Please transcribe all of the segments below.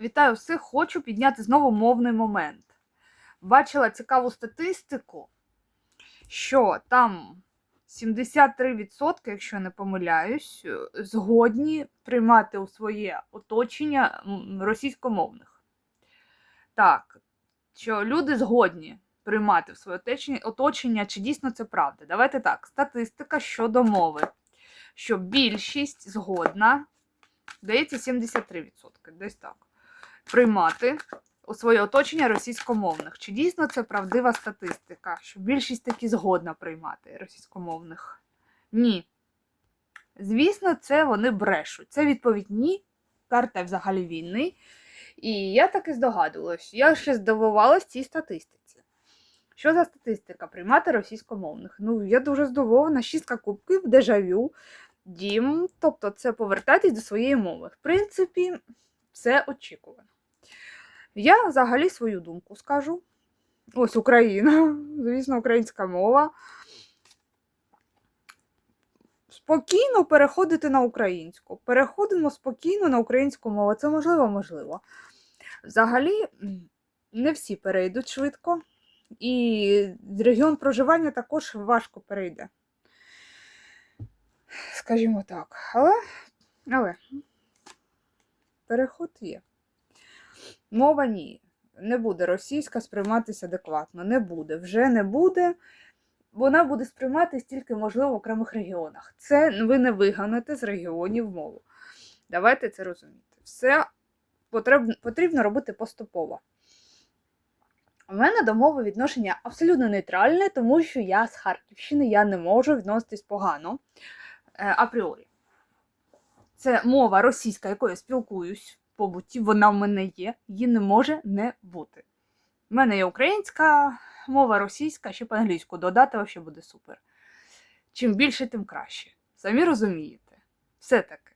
Вітаю всіх! Хочу підняти знову мовний момент. Бачила цікаву статистику, що там 73%, якщо я не помиляюсь, згодні приймати у своє оточення російськомовних. Так, що люди згодні приймати в своє оточення, чи дійсно це правда? Давайте так, статистика щодо мови. Що більшість згодна, здається, 73%, десь так приймати у своє оточення російськомовних. Чи дійсно це правдива статистика, що більшість таки згодна приймати російськомовних? Ні. Звісно, це вони брешуть. Це відповідь ні. Карта взагалі війни. І я так і здогадувалась. Я ще здивувалась цій статистиці. Що за статистика? Приймати російськомовних? Ну, я дуже здивована. Шістка кубків, дежавю, дім. Тобто, це повертатись до своєї мови. В принципі, це очікувано. Я взагалі свою думку скажу. Ось Україна, звісно, українська мова. Спокійно переходити на українську. Переходимо спокійно на українську мову. Це можливо, можливо. Взагалі, не всі перейдуть швидко, і регіон проживання також важко перейде. Скажімо так. Але, але переход є. Мова ні. Не буде російська сприйматися адекватно. Не буде. Вже не буде. Вона буде сприйматися тільки, можливо, в окремих регіонах. Це ви не виганите з регіонів мову. Давайте це розуміти. Все потрібно, потрібно робити поступово. У мене до мови відношення абсолютно нейтральне, тому що я з Харківщини, я не можу відноситись погано е, апріорі. Це мова російська, якою я спілкуюсь побуті, вона в мене є, її не може не бути. У мене є українська мова, російська, ще по-англійську додати взагалі буде супер. Чим більше, тим краще. Самі розумієте. Все-таки.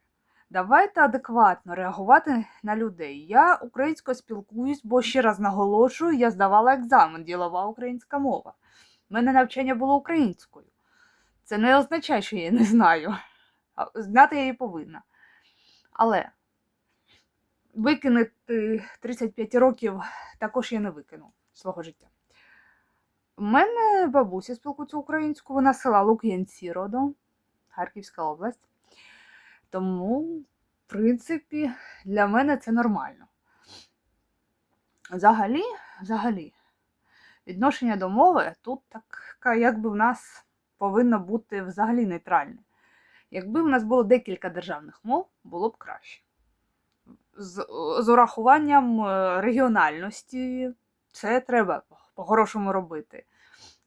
Давайте адекватно реагувати на людей. Я українською спілкуюсь, бо ще раз наголошую, я здавала екзамен, ділова українська мова. У мене навчання було українською. Це не означає, що я її не знаю. Знати я її повинна. Але викинути 35 років також я не викину свого життя. У мене бабуся спілкується українською, вона села Лук'янці родом, Харківська область. Тому, в принципі, для мене це нормально. Взагалі, взагалі, відношення до мови тут так, якби в нас повинно бути взагалі нейтральне. Якби в нас було декілька державних мов, було б краще. З, з урахуванням е, регіональності це треба по-хорошому робити.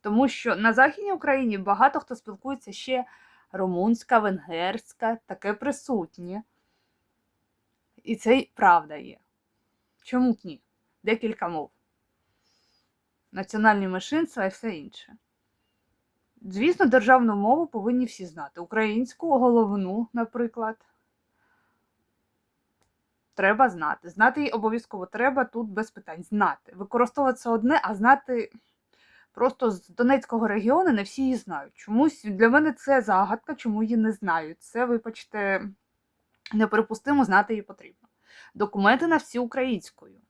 Тому що на Західній Україні багато хто спілкується ще румунська, венгерська, таке присутнє. І це правда є. Чому б ні? Декілька мов. Національні меншинства і все інше. Звісно, державну мову повинні всі знати. Українську, головну, наприклад. Треба знати. Знати її обов'язково треба тут без питань. Знати. Використовувати це одне, а знати просто з Донецького регіону не всі її знають. Чомусь для мене це загадка, чому її не знають. Це, вибачте, неприпустимо, знати її потрібно. Документи на всі українською.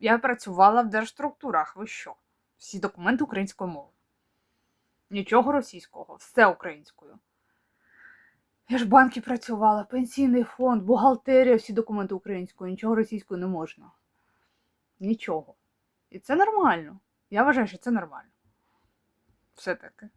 Я працювала в держструктурах. Ви що? Всі документи українською мовою. Нічого російського, все українською. Я ж банки працювала, пенсійний фонд, бухгалтерія, всі документи українською, нічого російською не можна. Нічого. І це нормально. Я вважаю, що це нормально. Все таки.